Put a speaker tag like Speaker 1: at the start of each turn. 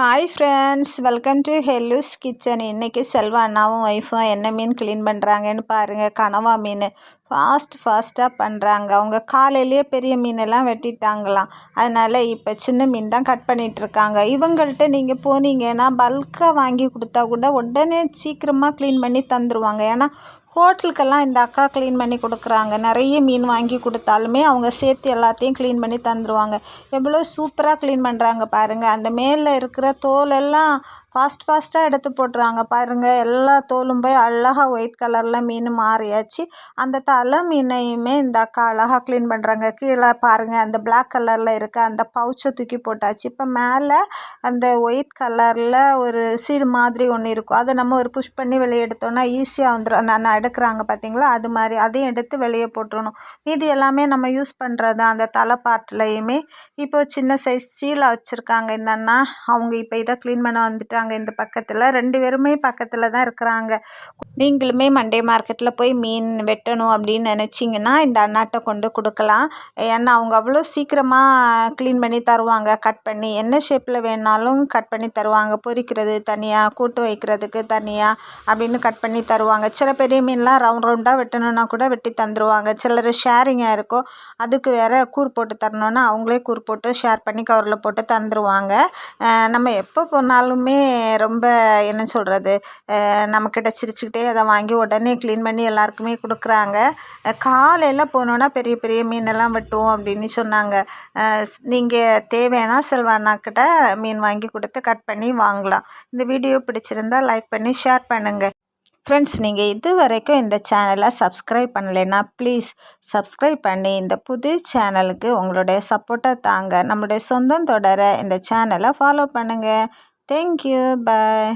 Speaker 1: Hi friends welcome to Hellu's kitchen இன்றைக்கி செல்வா அண்ணாவும் ஒய்ஃபும் என்ன மீன் க்ளீன் பண்ணுறாங்கன்னு பாருங்கள் கனவா மீன். ஃபாஸ்ட் ஃபாஸ்ட்டாக பண்ணுறாங்க அவங்க காலையிலேயே பெரிய மீனெல்லாம் வெட்டிட்டாங்களாம். அதனால் இப்போ சின்ன மீன் தான் கட் பண்ணிகிட்ருக்காங்க இவங்கள்ட்ட நீங்கள் போனீங்கன்னா பல்காக வாங்கி கொடுத்தா கூட உடனே சீக்கிரமாக க்ளீன் பண்ணி தந்துடுவாங்க ஏன்னா ஹோட்டலுக்கெல்லாம் இந்த அக்கா க்ளீன் பண்ணி கொடுக்குறாங்க. நிறைய மீன் வாங்கி கொடுத்தாலுமே அவங்க சேர்த்து எல்லாத்தையும் க்ளீன் பண்ணி தந்துடுவாங்க எவ்வளோ சூப்பராக க்ளீன் பண்ணுறாங்க பாருங்கள் அந்த மேலே இருக்கிற தோலெல்லாம் ஃபாஸ்ட் ஃபாஸ்ட்டாக எடுத்து போட்டுறாங்க. பாருங்கள் எல்லா தோலும் போய் அழகாக ஒயிட் கலரில் மீன் மாறியாச்சு. அந்த தலை மீனையுமே இந்த அக்கா அழகாக க்ளீன் பண்ணுறாங்க கீழே பாருங்கள் அந்த பிளாக் கலரில் இருக்க அந்த பவுச்சை தூக்கி போட்டாச்சு. இப்போ மேலே அந்த ஒயிட் கலரில் ஒரு சீடு மாதிரி ஒன்று இருக்கும். அதை நம்ம ஒரு புஷ் பண்ணி வெளியே எடுத்தோன்னா ஈஸியாக வந்துடும் நான் எடுக்கிறாங்க பார்த்தீங்களா அது மாதிரி அதையும் எடுத்து வெளியே போட்டுருணும் மீதி எல்லாமே நம்ம யூஸ் பண்ணுறது அந்த தலை பாட்டிலையுமே இப்போ சின்ன சைஸ் சீலை வச்சுருக்காங்க இந்த அண்ணா. அவங்க இப்போ இதை க்ளீன் பண்ண வந்துட்டு இருக்கிறாங்க இந்த பக்கத்தில். ரெண்டு பேருமே பக்கத்தில் தான் இருக்கிறாங்க. நீங்களுமே மண்டே மார்க்கெட்டில் போய் மீன் வெட்டணும் அப்படின்னு நினச்சிங்கன்னா இந்த அண்ணாட்ட கொண்டு கொடுக்கலாம். ஏன்னா அவங்க அவ்வளோ சீக்கிரமாக க்ளீன் பண்ணி தருவாங்க. கட் பண்ணி என்ன ஷேப்பில் வேணாலும் கட் பண்ணி தருவாங்க. பொரிக்கிறது தனியாக கூட்டு வைக்கிறதுக்கு தனியாக அப்படின்னு கட் பண்ணி தருவாங்க. சில பெரிய மீன்லாம் ரவுண்ட் ரவுண்டாக வெட்டணுன்னா கூட வெட்டி தந்துடுவாங்க சிலர் ஷேரிங்காக இருக்கும். அதுக்கு வேறு கூர் போட்டு தரணுன்னா அவங்களே கூர் போட்டு ஷேர் பண்ணி கவரில் போட்டு தந்துடுவாங்க நம்ம எப்போ போனாலுமே ரொம்ப என்ன சொல்கிறது நம்மக்கிட்ட சிரிச்சுக்கிட்டே அதை வாங்கி உடனே க்ளீன் பண்ணி எல்லாருக்குமே கொடுக்குறாங்க. காலையில் போனோன்னா பெரிய பெரிய மீனெல்லாம் வெட்டுவோம் அப்படின்னு சொன்னாங்க. நீங்கள் தேவைன்னா செல்வானாக்கிட்ட மீன் வாங்கி கொடுத்து கட் பண்ணி வாங்கலாம். இந்த வீடியோ பிடிச்சிருந்தால் லைக் பண்ணி ஷேர் பண்ணுங்கள் ஃப்ரெண்ட்ஸ் நீங்கள் இது வரைக்கும் இந்த சேனலை சப்ஸ்கிரைப் பண்ணலைன்னா ப்ளீஸ் சப்ஸ்கிரைப் பண்ணி இந்த புது சேனலுக்கு உங்களுடைய சப்போர்ட்டை தாங்க. நம்முடைய சொந்தம் தொடர இந்த சேனலை ஃபாலோ பண்ணுங்கள் தேங்க்யூ பாய்